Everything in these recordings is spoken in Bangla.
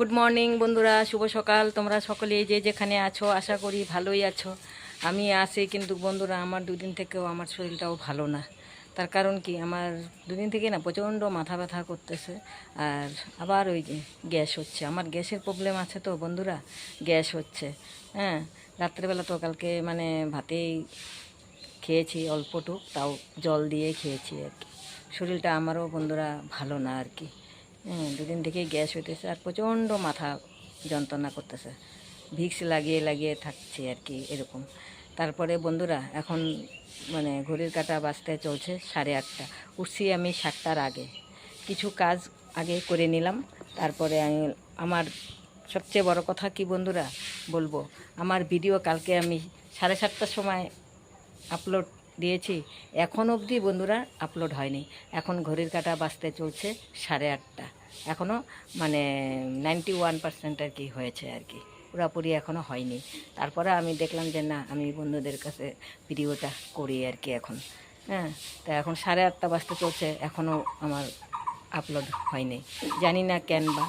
গুড মর্নিং বন্ধুরা, শুভ সকাল। তোমরা সকলেই যে যেখানে আছো, আশা করি ভালোই আছো। আমি আসি কিন্তু বন্ধুরা, আমার দুদিন থেকেও আমার শরীরটাও ভালো না। তার কারণ কি? আমার দুদিন থেকে না, প্রচণ্ড মাথা ব্যথা করতেছে। আর আবার ওই গ্যাস হচ্ছে। আমার গ্যাসের প্রবলেম আছে তো, বন্ধুরা, গ্যাস হচ্ছে। হ্যাঁ রাত্রেবেলা তো কালকে মানে ভাতেই খেয়েছি, অল্পটুক, তাও জল দিয়ে খেয়েছি আর কি। শরীরটা আমারও, বন্ধুরা, ভালো না আর কি। হ্যাঁ দুদিন থেকেই গ্যাস হইতেছে আর প্রচণ্ড মাথা যন্ত্রণা করতেছে। ভিক্স লাগিয়ে লাগিয়ে থাকছে আর কি এরকম। তারপরে বন্ধুরা, এখন মানে ঘড়ির কাটা বাজতে চলছে সাড়ে আটটা। উঠছি আমি সাতটার আগে। কিছু কাজ আগে করে নিলাম। তারপরে আমি, আমার সবচেয়ে বড় কথা কি বন্ধুরা? বলব, আমার ভিডিও কালকে আমি সাড়ে সাতটার সময় আপলোড দিয়েছি। এখন অবধি বন্ধুরা আপলোড হয়নি। এখন ঘড়ির কাটা বাজতে চলছে সাড়ে আটটা। এখনও মানে নাইনটি ওয়ান পার্সেন্ট আর কি হয়েছে আর কি। পুরাপুরি এখনও হয়নি। তারপরে আমি দেখলাম যে না, আমি বন্ধুদের কাছে ভিডিওটা করি আর কি এখন। হ্যাঁ তা এখন সাড়ে আটটা বাজতে চলছে এখনও আমার আপলোড হয়নি। জানি না কেন বা।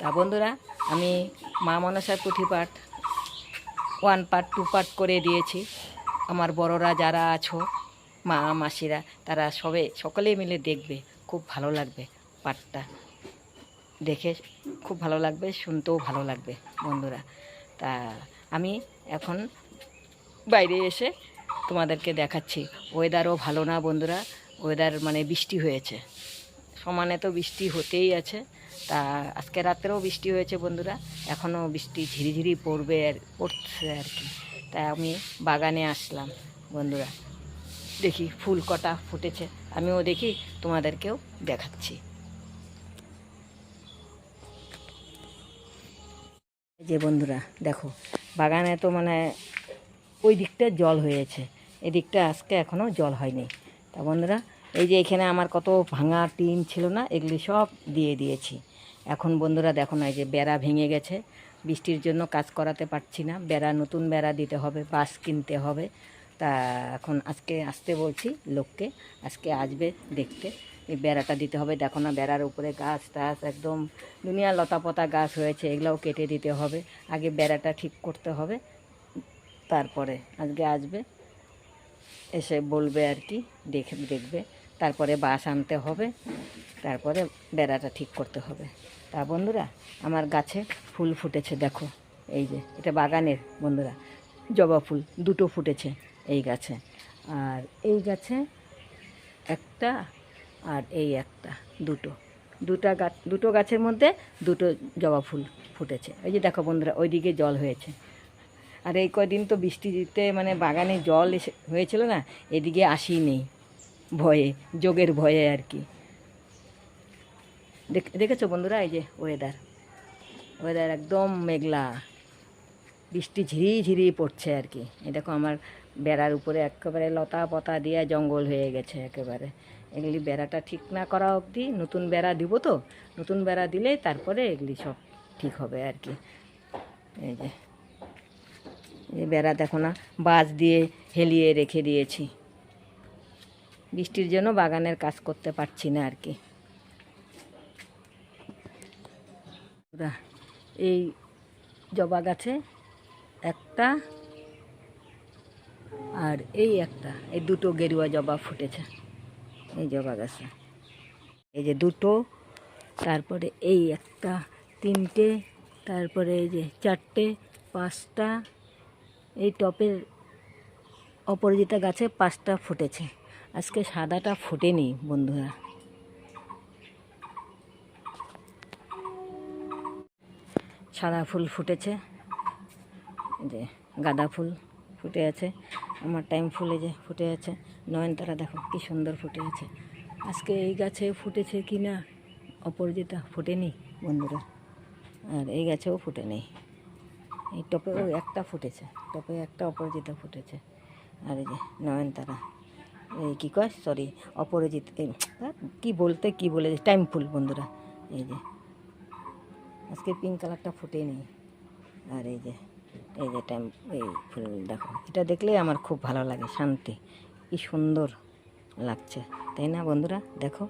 তা বন্ধুরা, আমি মা মনসার পুঁথিপাঠ ওয়ান পার্ট টু পার্ট করে দিয়েছি। আমার বড়রা যারা আছো, মা, মাসিরা, তারা সবে সকলে মিলে দেখবে, খুব ভালো লাগবে পাঠটা। দেখে খুব ভালো লাগবে, শুনতেও ভালো লাগবে বন্ধুরা। তা আমি এখন বাইরে এসে তোমাদেরকে দেখাচ্ছি। ওয়েদারও ভালো না বন্ধুরা, ওয়েদার মানে বৃষ্টি হয়েছে। সমানে তো বৃষ্টি হতেই আছে, তা আজকে রাত্রেও বৃষ্টি হয়েছে বন্ধুরা এখনও বৃষ্টি ঝিরিঝিরি পড়বে আর পড়ছে আর কি। তাই আমি বাগানে আসলাম, বন্ধুরা। দেখি ফুল কটা ফুটেছে, আমিও দেখি তোমাদেরকেও দেখাচ্ছি। যে বন্ধুরা, দেখো, বাগানে তো মানে ওই দিকটা জল হয়েছে, এই দিকটা আজকে এখনও জল হয়নি। তা বন্ধুরা, এই যে এখানে আমার কত ভাঙা টিন ছিল না, এগুলি সব দিয়ে দিয়েছি। এখন বন্ধুরা দেখো না যে বেড়া ভেঙে গেছে। বৃষ্টির জন্য কাজ করাতে পারছি না। বেড়া, নতুন বেড়া দিতে হবে, বাঁশ কিনতে হবে। তা এখন আজকে আসতে বলছি লোককে, আজকে আসবে দেখতে। এই বেড়াটা দিতে হবে। দেখো না, বেড়ার উপরে গাছ টাছ একদম দুনিয়া লতাপতা গাছ হয়েছে, এগুলোও কেটে দিতে হবে। আগে বেড়াটা ঠিক করতে হবে, তারপরে আজকে আসবে। এসে বলবে আর কি, দেখে, দেখবে। তারপরে বাস আনতে হবে, তারপরে বেড়াটা ঠিক করতে হবে। তা বন্ধুরা, আমার গাছে ফুল ফুটেছে, দেখো। এই যে, এটা বাগানের বন্ধুরা, জবা ফুল, দুটো ফুটেছে এই গাছে। আর এই গাছে একটা আর এই একটা, দুটো। দুটা গাছ দুটো গাছের মধ্যে দুটো জবা ফুল ফুটেছে। এই যে দেখো বন্ধুরা, ওইদিকে জল হয়েছে। আর এই কদিন তো বৃষ্টিতে মানে বাগানে জল এসে, হয়েছিল না, এদিকে আসি নেই, ভয়ে, যোগের ভয়ে আর কি। দেখেছ বন্ধুরা? এই যে ওয়েদার ওয়েদার একদম মেঘলা। বৃষ্টি ঝিরি ঝিরি পড়ছে আর কি। এই দেখো আমার বেড়ার উপরে একেবারে লতা পতা দিয়ে জঙ্গল হয়ে গেছে একেবারে। এগুলি বেড়াটা ঠিক না করা অবধি নতুন বেড়া দিব তো। নতুন বেড়া দিলে তারপরে এগুলি সব ঠিক হবে আর কি। এই যে। এই বেড়া দেখো না, বাঁশ দিয়ে হেলিয়ে রেখে দিয়েছি। বৃষ্টির জন্য বাগানের কাজ করতে পারছি না আর কি। এই জবা গাছে একটা আর এই একটা, এই দুটো গেরুয়া জবা ফুটেছে, এই জবা গাছে। এই যে দুটো, তারপরে এই একটা, তিনটে, তারপরে এই যে চারটে, পাঁচটা, এই টপের অপরাজিতা গাছে পাঁচটা ফুটেছে। আজকে সাদাটা ফোটেনি বন্ধুরা। সাদা ফুল ফুটেছে। যে গাঁদা ফুল ফুটে আছে। আমার টাইম ফুলে যে ফুটে আছে। নয়নতারা দেখো কি সুন্দর ফুটে আছে। আজকে এই গাছে ফুটেছে কি না? অপরাজিতা ফোটেনি বন্ধুরা। আর এই গাছেও ফুটে নেই এই টপেও একটা ফুটেছে। টপে একটা অপরাজিতা ফুটেছে। আর এই যে নয়নতারা। এই কী কয়? সরি অপরাজিত এই কি বলতে কি বলে টাইম ফুল বন্ধুরা। এই যে আজকে পিঙ্ক কালারটা ফুটে নেই আর এই যে এই যে টাইম এই ফুল দেখো, এটা দেখলেই আমার খুব ভালো লাগে, শান্তি। কি সুন্দর লাগছে, তাই না বন্ধুরা? দেখো,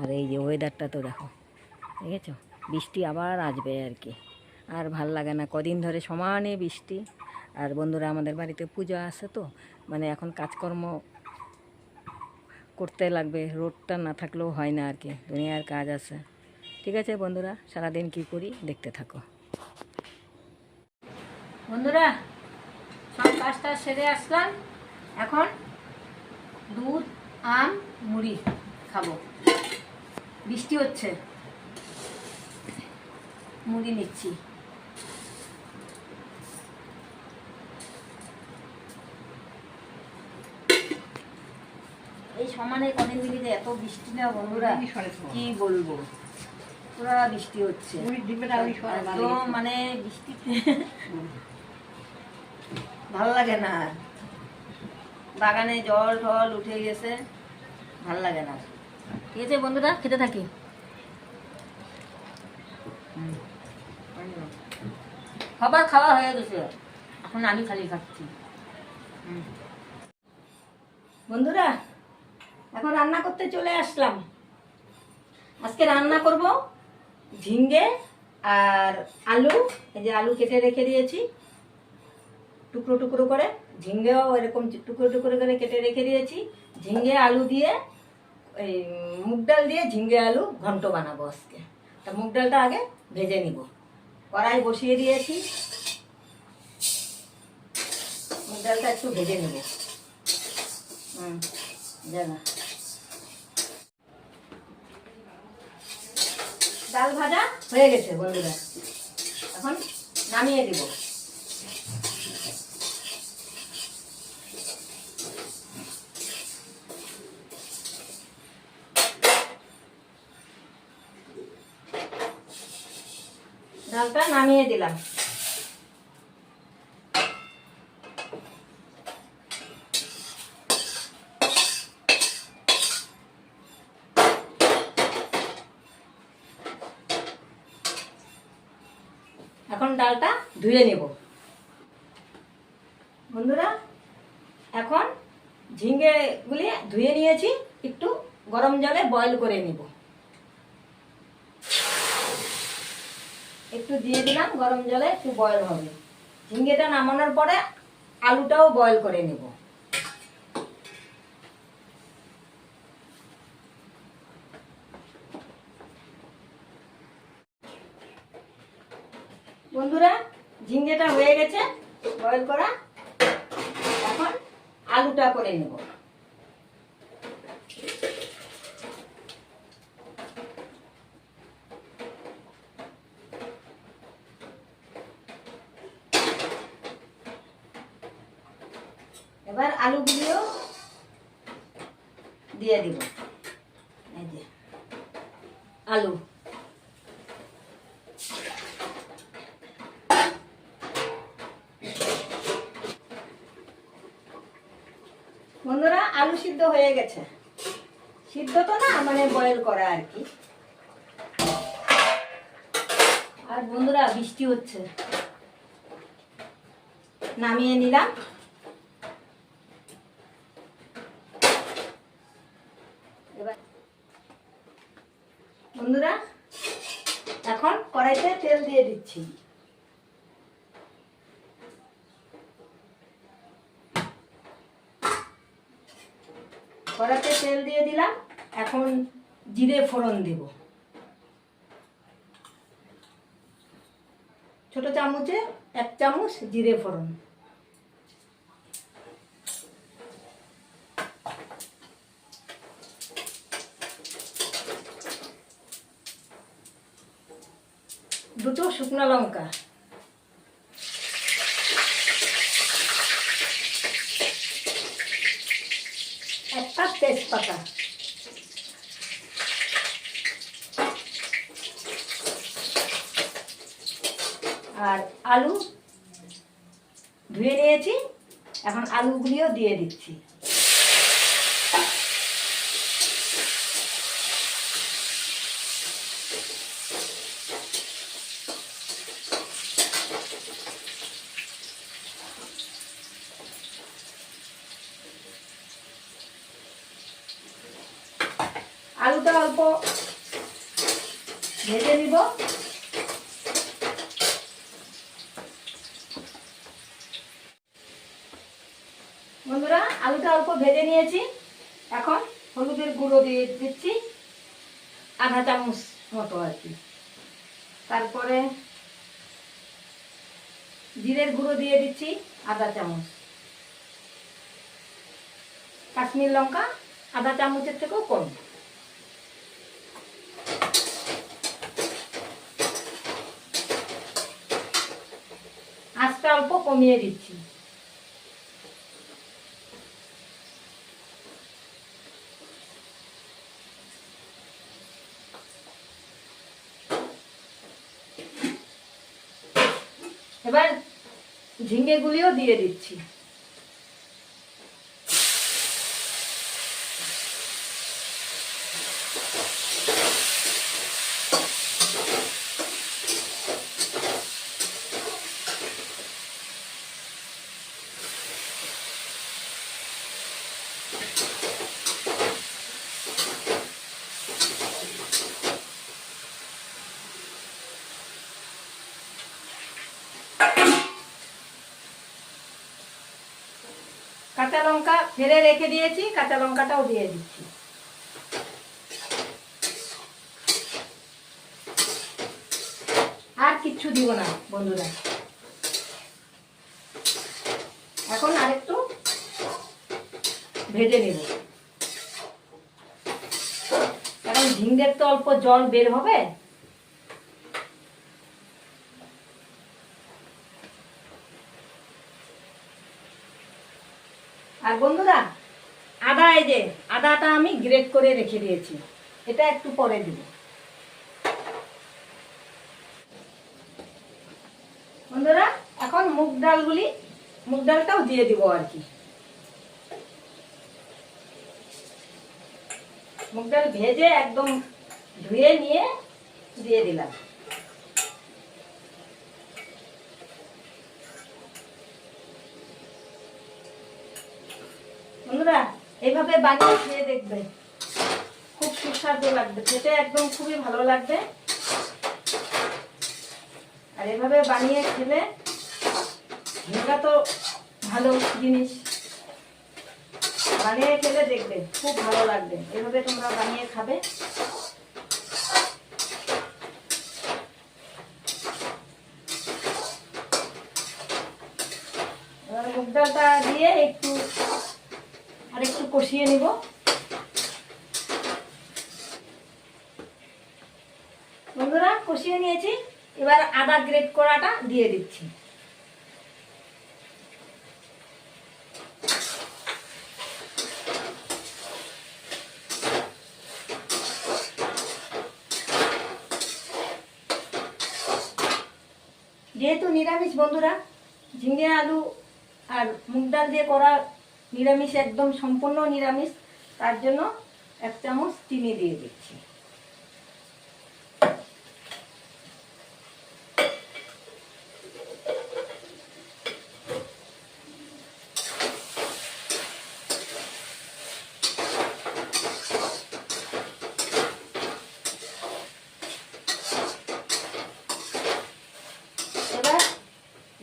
আর এই যে ওয়েদারটা তো দেখো ঠিক আছে বৃষ্টি আবার আসবে আর কি। আর ভালো লাগে না, কদিন ধরে সমানে বৃষ্টি। আর বন্ধুরা, আমাদের বাড়িতে পূজা আছে তো মানে এখন কাজকর্ম করতে লাগবে রোডটা না থাকলেও হয় না আর কি, দুনিয়ার কাজ আছে। ঠিক আছে বন্ধুরা সারাদিন কি করি দেখতে থাকো। বন্ধুরা সব কাজটা সেরে আসলাম। এখন দুধ আম মুড়ি খাব। বৃষ্টি হচ্ছে। মুড়ি নিচ্ছি। এই সমানে কদিন দিকে এত বৃষ্টি না বন্ধুরা কি বলব? পুরা বৃষ্টি হচ্ছে। একদম মানে বৃষ্টিতে। ভালো লাগে না আর। বাগানে জল টল উঠে গেছে ভালো লাগে না ঠিক আছে বন্ধুরা? খেতে থাকি। খাবার খাওয়া হয়ে গেছে। এখন আমি খালি খাচ্ছি। বন্ধুরা এখন রান্না করতে চলে আসলাম। আজকে রান্না করব ঝিঙ্গে আর আলু, এই যে আলু কেটে রেখে দিয়েছি। টুকরো টুকরো করে। ঝিঙ্গেও এরকম টুকরো টুকরো করে কেটে রেখে দিয়েছি। ঝিঙ্গে আলু দিয়ে, এই মুগ ডাল দিয়ে ঝিঙ্গে আলু ঘন্ট বানাবো আজকে। তা মুগ ডালটা আগে ভেজে নিব। কড়াই বসিয়ে দিয়েছি। মুগ ডালটা একটু ভেজে নেব। হুম জানা ডাল ভাজা হয়ে গেছে বন্ধুরা। এখন নামিয়ে দিব ডালটা নামিয়ে দিলাম এখন ডালটা ধুয়ে নেব। বন্ধুরা, এখন ঝিঙ্গেগুলি ধুয়ে নিয়েছি, একটু গরম জলে বয়ল করে নিব। একটু দিয়ে দিলাম, গরম জলে একটু বয়ল হবে। ঝিঙ্গেটা নামানোর পরে আলুটাও বয়ল করে নেব বন্ধুরা ঝিঙ্গেটা হয়ে গেছে বয়ল করা। এখন আলুটা করে নেব। এবার আলুগুলিও দিয়ে দিব। আলু। বন্ধুরা, আলু সিদ্ধ হয়ে গেছে। সিদ্ধ তো না মানে বয়েল করা আর কি। আর বন্ধুরা, বৃষ্টি হচ্ছে। নামিয়ে নিলাম। বন্ধুরা, এখন কড়াইতে তেল দিয়ে দিচ্ছি কড়াতে তেল দিয়ে দিলাম এখন জিরে ফোড়ন দেব। ছোট চামচে এক চামচ জিরে ফোড়ন। দুটো শুকনো লঙ্কা একটা তেজপাতা আর আলু ধুয়ে নিয়েছি এখন আলুগুলিও দিয়ে দিচ্ছি। আলুটা অল্প ভেজে নিব বন্ধুরা আলুটা অল্প ভেজে নিয়েছি। এখন হলুদের গুঁড়ো দিয়ে দিচ্ছি, আধা চামচ মতো আর কি। তারপরে জিরের গুঁড়ো দিয়ে দিচ্ছি আধা চামচ। কাশ্মীর লঙ্কা আধা চামচের থেকেও কম। আঁচটা অল্প কমিয়ে দিচ্ছি। এবার ঝিঙ্গেগুলিও দিয়ে দিচ্ছি। ফেলে রেখে দিয়েছি, কাঁচা লঙ্কাটাও দিয়ে দিচ্ছি। আর কিচ্ছু দিব না, বন্ধুরা। এখন আরেকটু ভেজে নেব। কারণ ঝিঙ্গের তো অল্প জল বের হবে। আর বন্ধুরা, আদা এই যে, আদাটা আমি গ্রেট করে রেখে দিয়েছি। এটা একটু পরে দিব। বন্ধুরা, এখন মুগ ডালগুলি, মুগ ডালটাও দিয়ে দিব আর কি। মুগ ডাল ভেজে একদম ধুয়ে নিয়ে দিয়ে দিলাম বন্ধুরা এইভাবে বানিয়ে খেয়ে দেখবে। খুব সুস্বাদু লাগবে, খেতে একদম খুবই ভালো লাগবে। আর এভাবে বানিয়ে খেলে এটা তো ভালো জিনিস। বানিয়ে খেলে দেখবে, খুব ভালো লাগবে। এভাবে তোমরা বানিয়ে খাবে এবার মুগ ডালটা দিয়ে একটু আর একটু কষিয়ে নিব। বন্ধুরা, কষিয়ে নিয়েছি। এবার আদা গ্রেট করাটা দিয়ে দিচ্ছি। যেহেতু নিরামিষ, বন্ধুরা, ঝিঙে আলু আর মুগ ডাল দিয়ে করা নিরামিষ একদম সম্পূর্ণ নিরামিষ। তার জন্য এক চামচ চিনি দিয়ে দিচ্ছি।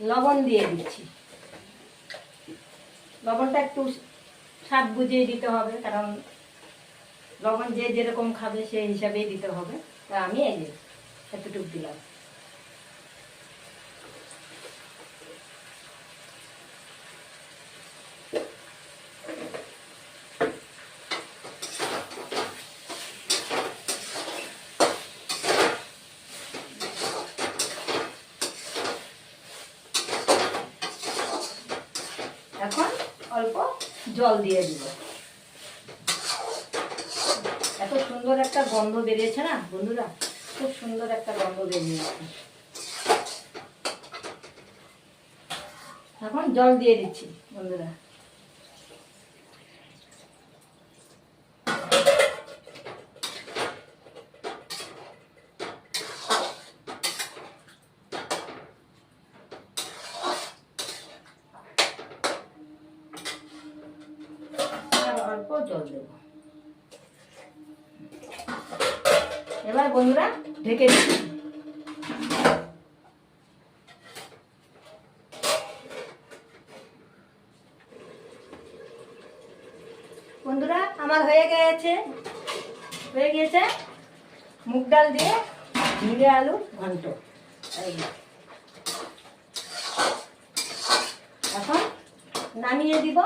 লবণ দিয়ে দিচ্ছি। লবণটা একটু স্বাদ বুঝিয়ে দিতে হবে, কারণ লবণ যে যেরকম খাবে সেই হিসাবেই দিতে হবে। তা আমি এই এতটুকু দিলাম এখন অল্প জল দিয়ে দিব এত সুন্দর একটা গন্ধ বেরিয়েছে না, বন্ধুরা? খুব সুন্দর একটা গন্ধ বেরিয়েছে। এখন জল দিয়ে দিচ্ছি, বন্ধুরা আর অল্প জল দেব এবার বন্ধুরা ঢেকে দিচ্ছি বন্ধুরা আমার হয়ে গেছে হয়ে গিয়েছে। মুগ ডাল দিয়ে ঝিঙে আলু, ঘন্ট। এখন নামিয়ে দিব।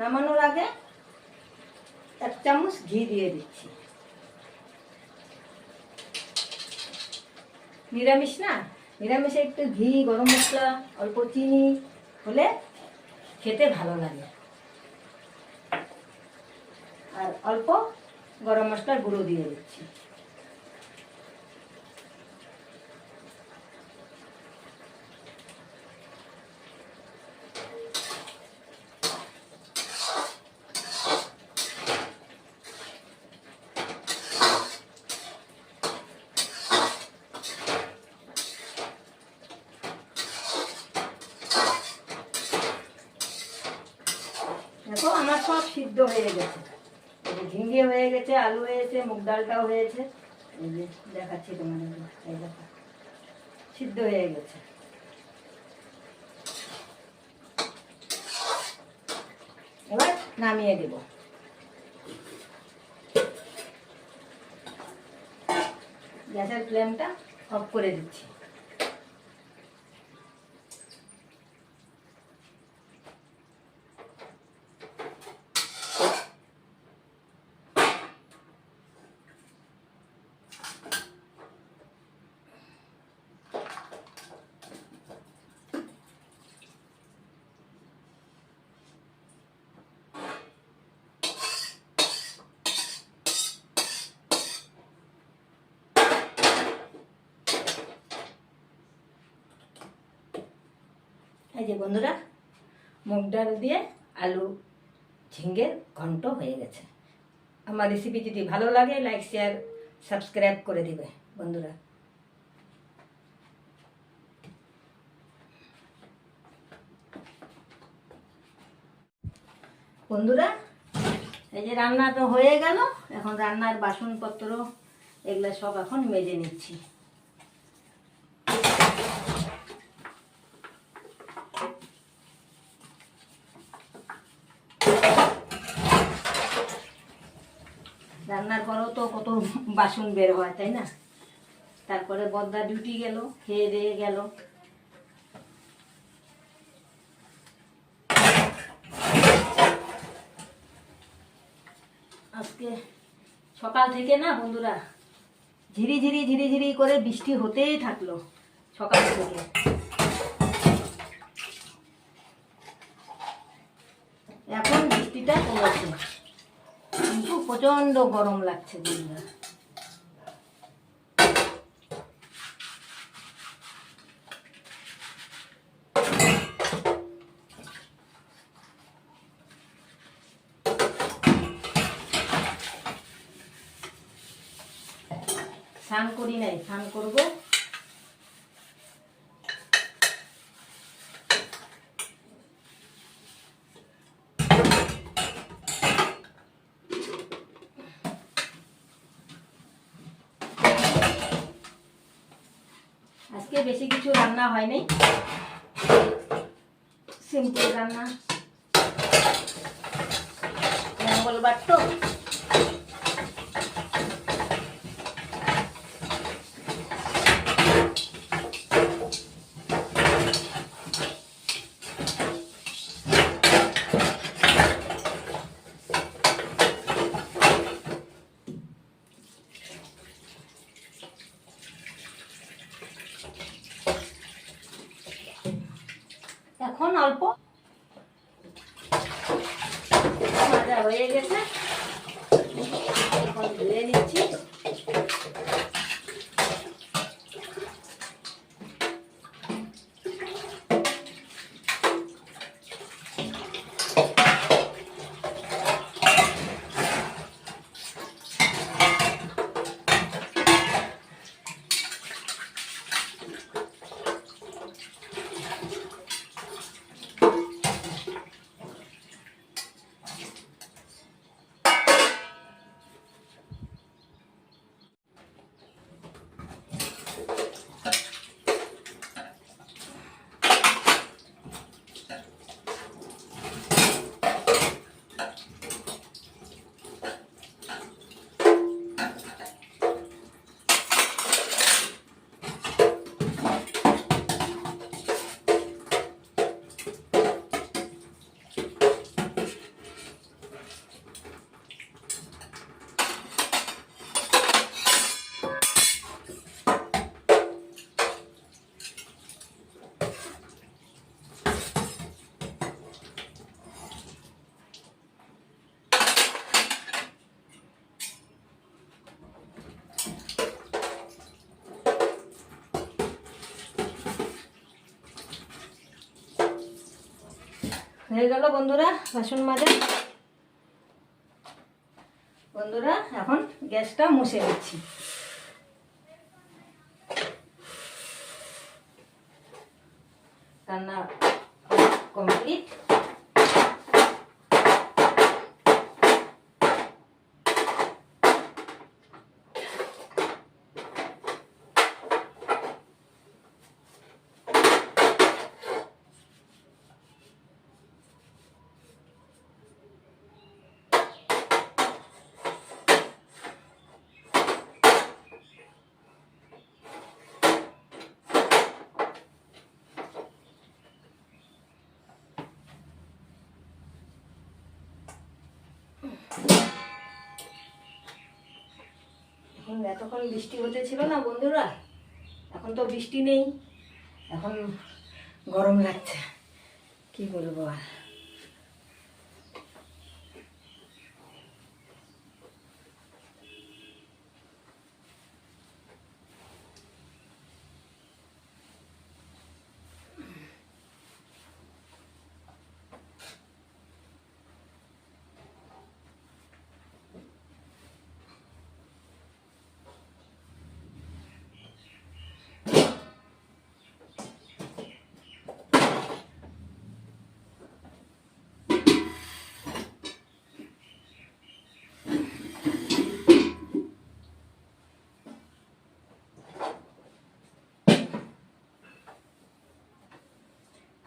নামানোর আগে এক চামচ ঘি দিয়ে দিচ্ছি। নিরামিষ না? নিরামিষে একটু ঘি, গরম মশলা, অল্প চিনি হলে খেতে ভালো লাগে। আর অল্প গরম মশলার গুঁড়ো দিয়ে দিচ্ছি। আমার সব সিদ্ধ হয়ে গেছে। ঝিঙ্গে হয়ে গেছে, আলু হয়েছে, মুগ ডালটাও হয়েছে। এই যে দেখাচ্ছি তোমাদের এই দেখো, সিদ্ধ হয়ে গেছে। এবার নামিয়ে দেব। গ্যাসের ফ্লেমটা অফ করে দিচ্ছি। এই যে বন্ধুরা, মুগ ডাল দিয়ে আলু ঝিঙ্গের ঘন্ট হয়ে গেছে। আমার রেসিপি যদি ভালো লাগে লাইক শেয়ার সাবস্ক্রাইব করে দিবে বন্ধুরা। বন্ধুরা, এই যে রান্না তো হয়ে গেল। এখন রান্নার বাসনপত্র, এগুলো সব এখন মেজে নিচ্ছি রান্নার পরেও তো কত বাসন বের হয়, তাই না? তারপরে বদ্দা ডিউটি গেল, খেয়ে দিয়ে গেল। আজকে সকাল থেকে না বন্ধুরা, ঝিরি ঝিরি ঝিরি ঝিরি করে বৃষ্টি হতেই থাকল সকাল থেকে। এখন বৃষ্টিটা কমেছে। কিন্তু প্রচণ্ড গরম লাগছে বন্ধুরা। স্নান করি নাই স্নান করব। আজকে বেশি কিছু রান্না হয়নি সিম্পল রান্না। মঙ্গলবার তো। হয়ে গেল বন্ধুরা বাসন মাজা। বন্ধুরা এখন গ্যাসটা মুছে দিচ্ছি রান্না কমপ্লিট এখন এতক্ষণ বৃষ্টি হতে ছিল না বন্ধুরা। এখন তো বৃষ্টি নেই। এখন গরম লাগছে। কি বলব আর?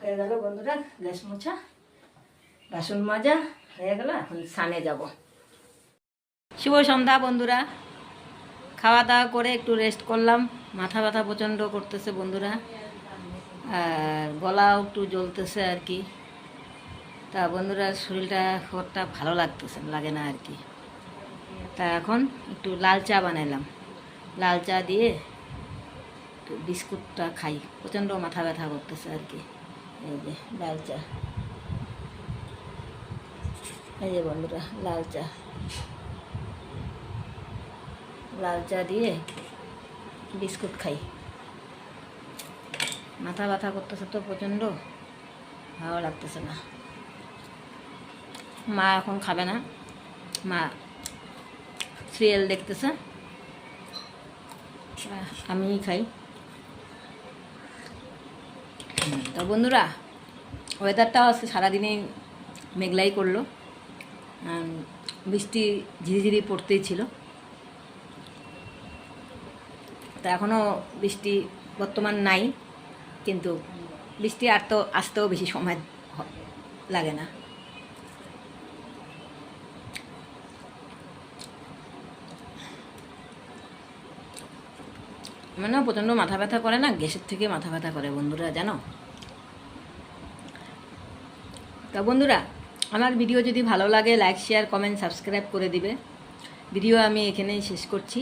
হয়ে গেল বন্ধুরা, গ্যাস মোছা, বাসন মাজা, হয়ে গেল, এখন সানে যাব। শুভ সন্ধ্যা বন্ধুরা। খাওয়া দাওয়া করে একটু রেস্ট করলাম, মাথা ব্যথা প্রচণ্ড করতেছে বন্ধুরা। আর গলাও একটু জ্বলতেছে আর কি। তা বন্ধুরা, শরীরটা খবরটা ভালো লাগতেছে লাগে না আর কি। তা এখন একটু লাল চা বানাইলাম। লাল চা দিয়ে একটু বিস্কুটটা খাই, প্রচণ্ড মাথা ব্যথা করতেছে আর কি। এই যে, লাল চা। এই যে বন্ধুরা, লাল চা। লাল চা দিয়ে বিস্কুট খাই। মাথা ব্যথা করতেছে তো প্রচণ্ড, ভালো লাগতেছে না। মা এখন খাবে না। মা সিরিয়াল দেখতেছে। আমি খাই। তো বন্ধুরা ওয়েদারটাও আজকে সারাদিনেই মেঘলাই করল। বৃষ্টি ঝিরিঝিরি পড়তেই ছিল। তা এখনও বৃষ্টি বর্তমান নাই, কিন্তু বৃষ্টি আর তো আসতেও বেশি সময় লাগে না। মানে প্রচণ্ড মাথা ব্যথা করে না? গ্যাসের থেকে মাথা ব্যথা করে বন্ধুরা, জানো? তা বন্ধুরা, আমার ভিডিও যদি ভালো লাগে লাইক শেয়ার কমেন্ট সাবস্ক্রাইব করে দিবে। ভিডিও আমি এখানেই শেষ করছি।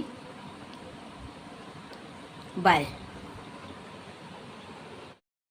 বাই